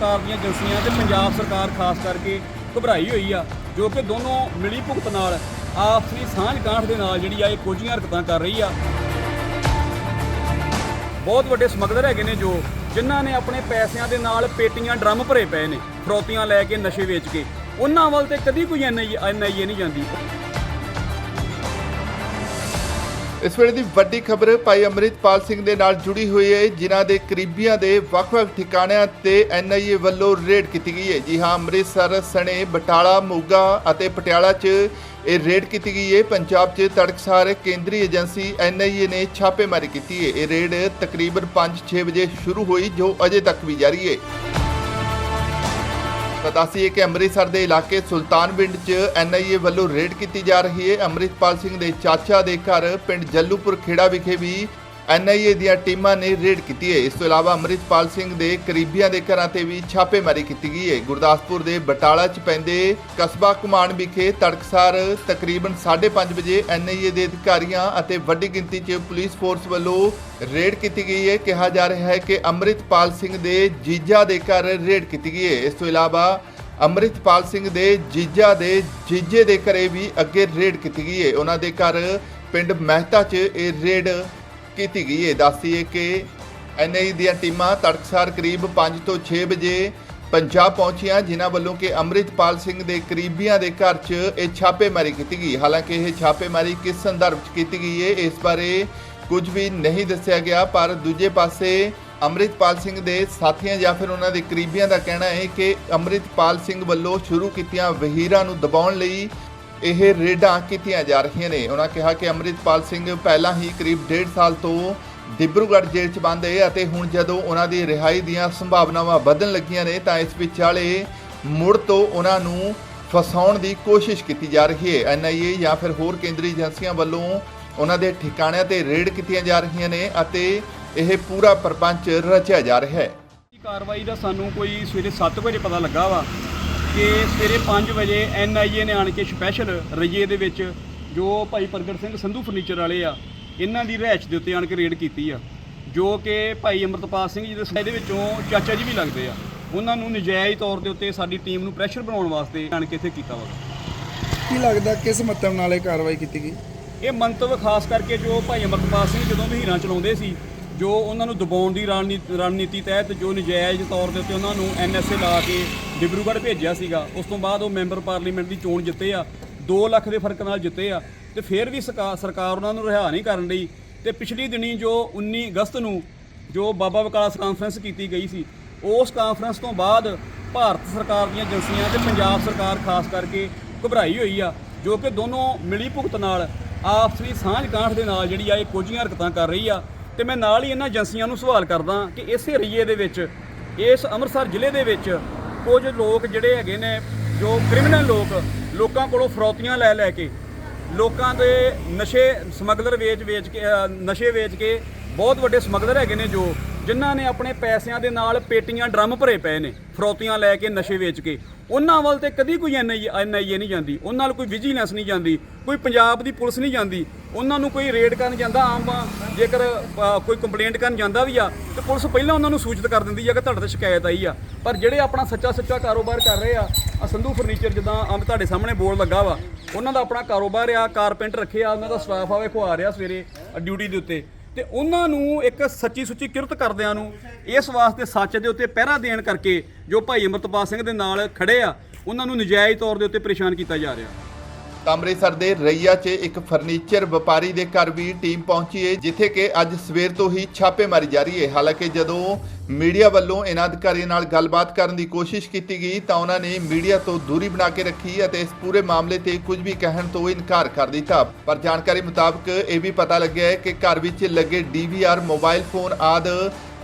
ਸਰਕਾਰ ਦੀਆਂ ਏਜੰਸੀਆਂ ਤੇ ਪੰਜਾਬ ਸਰਕਾਰ ਖਾਸ ਕਰਕੇ ਘਬਰਾਈ ਹੋਈ ਆ, ਜੋ ਕਿ ਦੋਨੋਂ ਮਿਲੀ ਭੁਗਤ ਨਾਲ ਆਪਸੀ ਸਾਂਝ ਗਾਂਠ ਦੇ ਨਾਲ ਜਿਹੜੀ ਆ ਇਹ ਕੋਝੀਆਂ ਹਰਕਤਾਂ ਕਰ ਰਹੀ ਆ। ਬਹੁਤ ਵੱਡੇ ਸਮਗਲਰ ਹੈਗੇ ਨੇ ਜੋ, ਜਿਨ੍ਹਾਂ ਨੇ ਆਪਣੇ ਪੈਸਿਆਂ ਦੇ ਨਾਲ ਪੇਟੀਆਂ ਡਰਮ ਭਰੇ ਪਏ ਨੇ, ਫਰੋਤੀਆਂ ਲੈ ਕੇ ਨਸ਼ੇ ਵੇਚ ਕੇ। ਉਹਨਾਂ ਵੱਲ ਤੇ ਕਦੀ ਕੋਈ ਐਨਆਈਏ ਐਨਆਈਏ ਨਹੀਂ ਜਾਂਦੀ। ਇਸ ਵੇਲੇ ਦੀ ਵੱਡੀ ਖਬਰ ਭਾਈ ਅੰਮ੍ਰਿਤਪਾਲ ਸਿੰਘ ਦੇ ਨਾਲ ਜੁੜੀ ਹੋਈ ਹੈ, ਜਿਨ੍ਹਾਂ ਦੇ ਕਰੀਬੀਆਂ ਦੇ ਵੱਖ-ਵੱਖ ਠਿਕਾਣਿਆਂ ਤੇ ਐਨਆਈਏ ਵੱਲੋਂ ਰੇਡ ਕੀਤੀ ਗਈ ਹੈ। ਜੀ ਹਾਂ, ਅੰਮ੍ਰਿਤਸਰ, ਸਣੇ, ਬਟਾਲਾ, ਮੋਗਾ ਅਤੇ ਪਟਿਆਲਾ 'ਚ ਇਹ ਰੇਡ ਕੀਤੀ ਗਈ ਹੈ। ਪੰਜਾਬ 'ਚ ਤੜਕਸਾਰ ਕੇਂਦਰੀ ਏਜੰਸੀ ਐਨਆਈਏ ਨੇ ਛਾਪੇਮਾਰੀ ਕੀਤੀ ਹੈ। ਇਹ ਰੇਡ ਤਕਰੀਬਨ 5-6 ਵਜੇ ਸ਼ੁਰੂ ਹੋਈ, ਜੋ ਅਜੇ ਤੱਕ ਵੀ ਜਾਰੀ ਹੈ। ਤਾਂ ਦੱਸੀਏ ਕਿ ਅੰਮ੍ਰਿਤਸਰ ਦੇ ਇਲਾਕੇ ਸੁਲਤਾਨਵਿੰਡ 'ਚ ਐਨਆਈਏ ਵੱਲੋਂ ਰੇਡ ਕੀਤੀ ਜਾ ਰਹੀ ਹੈ। ਅੰਮ੍ਰਿਤਪਾਲ ਸਿੰਘ ਦੇ ਚਾਚਾ ਦੇ ਘਰ ਪਿੰਡ ਜੱਲੂਪੁਰ ਖੇੜਾ ਵਿਖੇ ਵੀ ਐਨਆਈਏ ਦੀਆਂ ਟੀਮਾਂ ਨੇ ਰੇਡ ਕੀਤੀ ਹੈ। ਇਸ ਤੋਂ ਇਲਾਵਾ ਅੰਮ੍ਰਿਤਪਾਲ ਸਿੰਘ ਦੇ ਕਰੀਬੀਆਂ ਦੇ ਘਰਾਂ ਤੇ ਵੀ ਛਾਪੇਮਾਰੀ ਕੀਤੀ ਗਈ ਹੈ। ਗੁਰਦਾਸਪੁਰ ਦੇ ਬਟਾਲਾ 'ਚ ਪੈਂਦੇ ਕਸਬਾ ਕੁਮਾਨ ਵਿਖੇ ਤੜਕਸਾਰ ਤਕਰੀਬਨ 5:30 ਵਜੇ ਐਨਆਈਏ ਦੇ ਅਧਿਕਾਰੀਆਂ ਅਤੇ ਵੱਡੀ ਗਿਣਤੀ 'ਚ ਪੁਲਿਸ ਫੋਰਸ ਵੱਲੋਂ ਰੇਡ ਕੀਤੀ ਗਈ ਹੈ। ਕਿਹਾ ਜਾ ਰਿਹਾ ਹੈ ਕਿ ਅੰਮ੍ਰਿਤਪਾਲ ਸਿੰਘ ਦੇ ਜੀਜਾ ਦੇ ਘਰ ਰੇਡ ਕੀਤੀ ਗਈ ਹੈ। ਇਸ ਤੋਂ ਇਲਾਵਾ ਅੰਮ੍ਰਿਤਪਾਲ ਸਿੰਘ ਦੇ ਜੀਜਾ ਦੇ ਜੀਜੇ ਦੇ ਘਰੇ ਵੀ ਅੱਗੇ ਰੇਡ ਕੀਤੀ ਗਈ ਹੈ। ਉਹਨਾਂ ਦੇ ਘਰ ਪਿੰਡ ਮਹਿਤਾ 'ਚ ਇਹ ਰੇਡ ਕੀਤੀ ਗਈ ਹੈ। ਦੱਸੀਏ ਕਿ ਐਨਆਈ ਦੀਆਂ ਟੀਮਾਂ ਤੜਕਸਾਰ ਕਰੀਬ 5 ਤੋਂ 6 ਵਜੇ ਪੰਜਾਬ ਪਹੁੰਚੀਆਂ, ਜਿਨ੍ਹਾਂ ਵੱਲੋਂ ਕਿ ਅੰਮ੍ਰਿਤਪਾਲ ਸਿੰਘ ਦੇ ਕਰੀਬੀਆਂ ਦੇ ਘਰ 'ਚ ਇਹ ਛਾਪੇਮਾਰੀ ਕੀਤੀ ਗਈ। ਹਾਲਾਂਕਿ ਇਹ ਛਾਪੇਮਾਰੀ ਕਿਸ ਸੰਦਰਭ 'ਚ ਕੀਤੀ ਗਈ ਹੈ, ਇਸ ਬਾਰੇ ਕੁਝ ਵੀ ਨਹੀਂ ਦੱਸਿਆ ਗਿਆ, ਪਰ ਦੂਜੇ ਪਾਸੇ ਅੰਮ੍ਰਿਤਪਾਲ ਸਿੰਘ ਦੇ ਸਾਥੀਆਂ ਜਾਂ ਫਿਰ ਉਹਨਾਂ ਦੇ ਕਰੀਬੀਆਂ ਦਾ ਕਹਿਣਾ ਹੈ ਕਿ ਅੰਮ੍ਰਿਤਪਾਲ ਸਿੰਘ ਵੱਲੋਂ ਸ਼ੁਰੂ ਕੀਤੀਆਂ ਵਹੀਰਾਂ ਨੂੰ ਦਬਾਉਣ ਲਈ ਇਹ ਰੇਡਾਂ ਕੀਤੀਆਂ ਜਾ ਰਹੀਆਂ ਨੇ। ਉਹਨਾਂ ਕਿਹਾ ਕਿ ਅੰਮ੍ਰਿਤਪਾਲ ਸਿੰਘ ਪਹਿਲਾਂ ਹੀ ਕਰੀਬ 1.5 ਸਾਲ ਤੋਂ ਡਿਬਰੂਗੜ੍ਹ ਜੇਲ੍ਹ 'ਚ ਬੰਦ ਹੈ ਅਤੇ ਹੁਣ ਜਦੋਂ ਉਹਨਾਂ ਦੀ ਰਿਹਾਈ ਦੀਆਂ ਸੰਭਾਵਨਾਵਾਂ ਵਧਣ ਲੱਗੀਆਂ ਨੇ ਤਾਂ ਇਸ ਵਿਚਾਲੇ ਮੁੜ ਤੋਂ ਉਹਨਾਂ ਨੂੰ ਫਸਾਉਣ ਦੀ ਕੋਸ਼ਿਸ਼ ਕੀਤੀ ਜਾ ਰਹੀ ਹੈ। ਐਨਆਈਏ ਜਾਂ ਫਿਰ ਹੋਰ ਕੇਂਦਰੀ ਏਜੰਸੀਆਂ ਵੱਲੋਂ ਉਹਨਾਂ ਦੇ ਠਿਕਾਣਿਆਂ ਤੇ ਰੇਡ ਕੀਤੀਆਂ ਜਾ ਰਹੀਆਂ ਨੇ ਅਤੇ ਇਹ ਪੂਰਾ ਪ੍ਰਪੰਚ ਰਚਿਆ ਜਾ ਰਿਹਾ ਹੈ। ਕਾਰਵਾਈ ਦਾ ਸਾਨੂੰ ਕੋਈ ਸਵੇਰੇ 7 ਵਜੇ ਪਤਾ ਲੱਗਾ ਵਾ। ਕਿ ਸਵੇਰੇ 5 ਵਜੇ ਐੱਨ ਆਈ ਏ ਨੇ ਆਣ ਕੇ ਸਪੈਸ਼ਲ ਰਈਏ ਦੇ ਵਿੱਚ ਜੋ ਭਾਈ ਪ੍ਰਗਟ ਸਿੰਘ ਸੰਧੂ ਫਰਨੀਚਰ ਵਾਲੇ ਆ ਇਹਨਾਂ ਦੀ ਰਹਿائش ਦੇ ਉੱਤੇ ਆਣ ਕੇ ਰੇਡ ਕੀਤੀ ਆ। ਜੋ ਕਿ ਭਾਈ ਅਮਰਤਪਾਲ ਸਿੰਘ ਜੀ ਦੇ ਸਾਇਦੇ ਵਿੱਚੋਂ ਚਾਚਾ ਜੀ ਵੀ ਲੱਗਦੇ ਆ। ਉਹਨਾਂ ਨੂੰ ਨਜਾਇਜ਼ ਤੌਰ ਦੇ ਉੱਤੇ ਸਾਡੀ ਟੀਮ ਨੂੰ ਪ੍ਰੈਸ਼ਰ ਬਣਾਉਣ ਵਾਸਤੇ ਆਣ ਕੇ ਇੱਥੇ ਕੀਤਾ ਵਾ। ਕੀ ਲੱਗਦਾ ਕਿਸ ਮਤਲਬ ਨਾਲ ਇਹ ਕਾਰਵਾਈ ਕੀਤੀ ਗਈ? ਇਹ ਮੰਤਵ ਖਾਸ ਕਰਕੇ ਜੋ ਭਾਈ ਅਮਰਤਪਾਲ ਸਿੰਘ ਜਦੋਂ ਮਹੀਰਾਂ ਚਲਾਉਂਦੇ ਸੀ ਜੋ ਉਹਨਾਂ ਨੂੰ ਦਬਾਉਣ ਦੀ ਰਣਨੀਤੀ ਤਹਿਤ ਜੋ ਨਜਾਇਜ਼ ਤੌਰ ਦੇ ਉੱਤੇ ਉਹਨਾਂ ਨੂੰ ਐਨਐਸਏ ਲਾ ਕੇ ਡਿਬਰੂਗੜ੍ਹ ਭੇਜਿਆ ਸੀਗਾ। ਉਸ ਤੋਂ ਬਾਅਦ ਉਹ ਮੈਂਬਰ ਪਾਰਲੀਮੈਂਟ ਦੀ ਚੋਣ ਜਿੱਤੇ ਆ। 2 ਲੱਖ ਦੇ ਫ਼ਰਕ ਨਾਲ ਜਿੱਤੇ ਆ। ਤੇ ਫਿਰ ਵੀ ਸਰਕਾ- ਸਰਕਾਰ ਉਹਨਾਂ ਨੂੰ ਰਿਹਾ ਨਹੀਂ ਕਰਨ ਲਈ ਤੇ ਪਿਛਲੀ ਦਿਨੀ ਜੋ 19 ਅਗਸਤ ਨੂੰ ਜੋ ਬਾਬਾ ਵਿਕਾਸ ਕਾਨਫਰੰਸ ਕੀਤੀ ਗਈ ਸੀ, ਉਸ ਕਾਨਫਰੰਸ ਤੋਂ ਬਾਅਦ ਭਾਰਤ ਸਰਕਾਰ ਦੀਆਂ ਏਜੰਸੀਆਂ ਤੇ ਪੰਜਾਬ ਸਰਕਾਰ ਖਾਸ ਕਰਕੇ ਘਬਰਾਈ ਹੋਈ ਆ, ਜੋ ਕਿ ਦੋਨੋਂ ਮਿਲੀ ਭੁਗਤ ਨਾਲ ਆਪਸੀ ਸਾਂਝ ਕਾਂਠ ਦੇ ਨਾਲ ਜਿਹੜੀ ਆ ਇਹ ਕੋਝੀਆਂ ਹਰਕਤਾਂ ਕਰ ਰਹੀ ਆ। ਤੇ ਮੈਂ ਨਾਲ ਹੀ ਇਹਨਾਂ ਏਜੰਸੀਆਂ ਨੂੰ ਸਵਾਲ ਕਰਦਾ ਕਿ ਇਸੇ ਰਈਏ ਦੇ ਵਿੱਚ, ਇਸ ਅੰਮ੍ਰਿਤਸਰ ਜ਼ਿਲ੍ਹੇ ਦੇ ਵਿੱਚ ਕੁਝ ਲੋਕ ਜਿਹੜੇ ਹੈਗੇ ਨੇ ਜੋ ਕ੍ਰਿਮੀਨਲ ਲੋਕ ਲੋਕਾਂ ਕੋਲੋਂ ਫਰੌਤੀਆਂ ਲੈ ਲੈ ਕੇ ਲੋਕਾਂ ਦੇ ਨਸ਼ੇ ਸਮਗਲਰ ਵੇਚ ਵੇਚ ਕੇ ਅ, ਨਸ਼ੇ ਵੇਚ ਕੇ ਬਹੁਤ ਵੱਡੇ ਸਮਗਲਰ ਹੈਗੇ ਨੇ ਜੋ ਜਿਨ੍ਹਾਂ ਨੇ ਆਪਣੇ ਪੈਸਿਆਂ ਦੇ ਨਾਲ ਪੇਟੀਆਂ ਡਰਮ ਭਰੇ ਪਏ ਨੇ ਫਰੌਤੀਆਂ ਲੈ ਕੇ ਨਸ਼ੇ ਵੇਚ ਕੇ। ਉਹਨਾਂ ਵੱਲ ਤੇ ਕਦੀ ਕੋਈ ਐਨਆਈਏ ਐਨਆਈਏ ਨਹੀਂ ਜਾਂਦੀ ਉਹਨਾਂ ਨਾਲ ਕੋਈ ਵਿਜੀਲੈਂਸ ਨਹੀਂ ਜਾਂਦੀ ਕੋਈ ਪੰਜਾਬ ਦੀ ਪੁਲਿਸ ਨਹੀਂ ਜਾਂਦੀ। ਉਹਨਾਂ ਨੂੰ ਕੋਈ ਰੇਡ ਕਰਨ ਜਾਂਦਾ, ਆਮ ਜੇਕਰ ਕੋਈ ਕੰਪਲੇਂਟ ਕਰਨ ਜਾਂਦਾ ਵੀ ਆ, ਤੇ ਪੁਲਿਸ ਪਹਿਲਾਂ ਉਹਨਾਂ ਨੂੰ ਸੂਚਿਤ ਕਰ ਦਿੰਦੀ ਆ ਕਿ ਤੁਹਾਡੇ ਤੇ ਸ਼ਿਕਾਇਤ ਆਈ ਆ। ਪਰ ਜਿਹੜੇ ਆਪਣਾ ਸੱਚਾ ਸੱਚਾ ਕਾਰੋਬਾਰ ਕਰ ਰਹੇ ਆ ਆ ਸੰਧੂ ਫਰਨੀਚਰ ਜਿੱਦਾਂ ਆਮ ਤੁਹਾਡੇ ਸਾਹਮਣੇ ਬੋਰਡ ਲੱਗਾ ਵਾ, ਉਹਨਾਂ ਦਾ ਆਪਣਾ ਕਾਰੋਬਾਰ ਆ ਕਾਰਪੈਂਟ ਰੱਖੇ ਆ ਉਹਨਾਂ ਦਾ ਸਟਾਫ ਆ ਵੇਖੋ ਆ ਰਿਹਾ ਸਵੇਰੇ ਡਿਊਟੀ ਦੇ ਉੱਤੇ। ਤੇ ਉਹਨਾਂ ਨੂੰ ਇੱਕ ਸੱਚੀ ਸੁੱਚੀ ਕਿਰਤ ਕਰਦਿਆਂ ਨੂੰ ਇਸ ਵਾਸਤੇ ਸੱਚ ਦੇ ਉੱਤੇ ਪਹਿਰਾ ਦੇਣ ਕਰਕੇ ਜੋ ਭਾਈ ਅਮਰਤਪਾਲ ਸਿੰਘ ਦੇ ਨਾਲ ਖੜੇ ਆ, ਉਹਨਾਂ ਨੂੰ ਨਜਾਇਜ਼ ਤੌਰ ਦੇ ਉੱਤੇ ਪਰੇਸ਼ਾਨ ਕੀਤਾ ਜਾ ਰਿਹਾ। ਅੰਮ੍ਰਿਤਸਰ ਦੇ ਰਈਆ 'ਚ ਇੱਕ ਫਰਨੀਚਰ ਵਪਾਰੀ ਦੇ ਘਰ ਵੀ ਟੀਮ ਪਹੁੰਚੀ ਹੈ, ਜਿੱਥੇ ਕਿ ਅੱਜ ਸਵੇਰ ਤੋਂ ਹੀ ਛਾਪੇਮਾਰੀ ਜਾਰੀ ਹੈ। ਹਾਲਾਂਕਿ ਜਦੋਂ ਮੀਡੀਆ ਵੱਲੋਂ ਇਹਨਾਂ ਅਧਿਕਾਰੀਆਂ ਨਾਲ ਗੱਲਬਾਤ ਕਰਨ ਦੀ ਕੋਸ਼ਿਸ਼ ਕੀਤੀ ਗਈ, ਤਾਂ ਉਹਨਾਂ ਨੇ ਮੀਡੀਆ ਤੋਂ ਦੂਰੀ ਬਣਾ ਕੇ ਰੱਖੀ ਅਤੇ ਇਸ ਪੂਰੇ ਮਾਮਲੇ ਤੇ ਕੁਝ ਵੀ ਕਹਿਣ ਤੋਂ ਇਨਕਾਰ ਕਰ ਦਿੱਤਾ। ਪਰ ਜਾਣਕਾਰੀ ਮੁਤਾਬਕ ਇਹ ਵੀ ਪਤਾ ਲੱਗਿਆ ਹੈ ਕਿ ਘਰ ਵਿੱਚ ਲੱਗੇ ਡੀਵੀਆਰ ਮੋਬਾਈਲ ਫੋਨ ਆਦ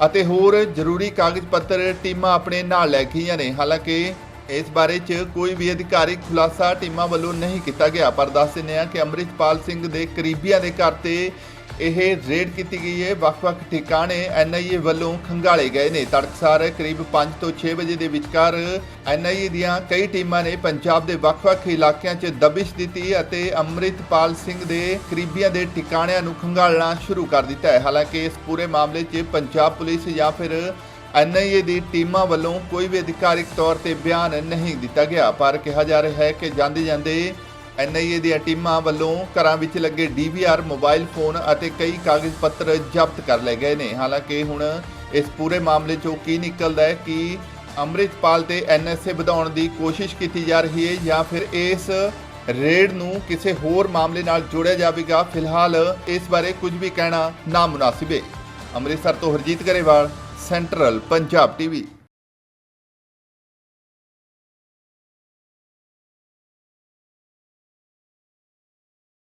ਅਤੇ ਹੋਰ ਜ਼ਰੂਰੀ ਕਾਗਜ਼ ਪੱਤਰ ਟੀਮਾਂ ਆਪਣੇ ਨਾਲ ਲੈ ਗਈਆਂ ਨੇ। ਹਾਲਾਂਕਿ ਇਸ ਬਾਰੇ ਚ ਕੋਈ ਵੀ ਅਧਿਕਾਰਿਕ ਖੁਲਾਸਾ ਟੀਮਾਂ ਵੱਲੋਂ ਨਹੀਂ ਕੀਤਾ ਗਿਆ, ਪਰ ਦੱਸ ਦਿੰਦੇ ਆ ਕਿ ਅੰਮ੍ਰਿਤਪਾਲ ਸਿੰਘ ਦੇ ਕਰੀਬੀਆਂ ਦੇ ਘਰ ਤੇ ਇਹ ਰੇਡ ਕੀਤੀ ਗਈ ਹੈ। ਵੱਖ-ਵੱਖ ਠਿਕਾਣੇ ਐਨਆਈਏ ਵੱਲੋਂ ਖੰਗਾਲੇ ਗਏ ਨੇ। ਤੜਕਸਾਰ ਕਰੀਬ 5 ਤੋਂ 6 ਵਜੇ ਦੇ ਵਿਚਕਾਰ ਐਨਆਈਏ ਦੀਆਂ ਕਈ ਟੀਮਾਂ ਨੇ ਪੰਜਾਬ ਦੇ ਵੱਖ-ਵੱਖ ਇਲਾਕਿਆਂ 'ਚ ਦਬਿਸ਼ ਦਿੱਤੀ ਅਤੇ ਅੰਮ੍ਰਿਤਪਾਲ ਸਿੰਘ ਦੇ ਕਰੀਬੀਆਂ ਦੇ ਠਿਕਾਣਿਆਂ ਨੂੰ ਖੰਗਾਲਣਾ ਸ਼ੁਰੂ ਕਰ ਦਿੱਤਾ ਹੈ। ਹਾਲਾਂਕਿ ਇਸ ਪੂਰੇ ਮਾਮਲੇ 'ਚ ਪੰਜਾਬ ਪੁਲਿਸ ਜਾਂ ਫਿਰ ਐਨਆਈਏ ਦੀ ਟੀਮਾਂ ਵੱਲੋਂ ਕੋਈ ਵੀ ਅਧਿਕਾਰਿਕ ਤੌਰ ਤੇ ਬਿਆਨ ਨਹੀਂ ਦਿੱਤਾ ਗਿਆ, ਪਰ ਕਿਹਾ ਜਾ ਰਿਹਾ ਹੈ ਕਿ ਜਾਂਦੇ ਜਾਂਦੇ ਐਨਆਈਏ ਦੀਆਂ ਟੀਮਾਂ ਵੱਲੋਂ ਘਰਾਂ ਵਿੱਚ ਲੱਗੇ ਡੀਵੀਆਰ ਮੋਬਾਈਲ ਫੋਨ ਅਤੇ ਕਈ ਕਾਗਜ਼ ਪੱਤਰ ਜ਼ਬਤ ਕਰ ਲਏ ਗਏ ਨੇ। ਹਾਲਾਂਕਿ ਹੁਣ ਇਸ ਪੂਰੇ ਮਾਮਲੇ 'ਚੋਂ ਕੀ ਨਿਕਲਦਾ ਹੈ ਕਿ ਅੰਮ੍ਰਿਤਪਾਲ ਤੇ ਐਨਐਸਏ ਵਧਾਉਣ ਦੀ ਕੋਸ਼ਿਸ਼ ਕੀਤੀ ਜਾ ਰਹੀ ਹੈ ਜਾਂ ਫਿਰ ਇਸ ਰੇਡ ਨੂੰ ਕਿਸੇ ਹੋਰ ਮਾਮਲੇ ਨਾਲ ਜੋੜਿਆ ਜਾਵੇਗਾ? ਫਿਲਹਾਲ ਇਸ ਬਾਰੇ ਕੁਝ ਵੀ ਕਹਿਣਾ ਨਾ ਮੁਨਾਸਿਬ ਹੈ। ਅੰਮ੍ਰਿਤਸਰ ਤੋਂ ਹਰਜੀਤ ਗਰੇਵਾਲ ਸੈਂਟਰਲ ਪੰਜਾਬ ਟੀਵੀ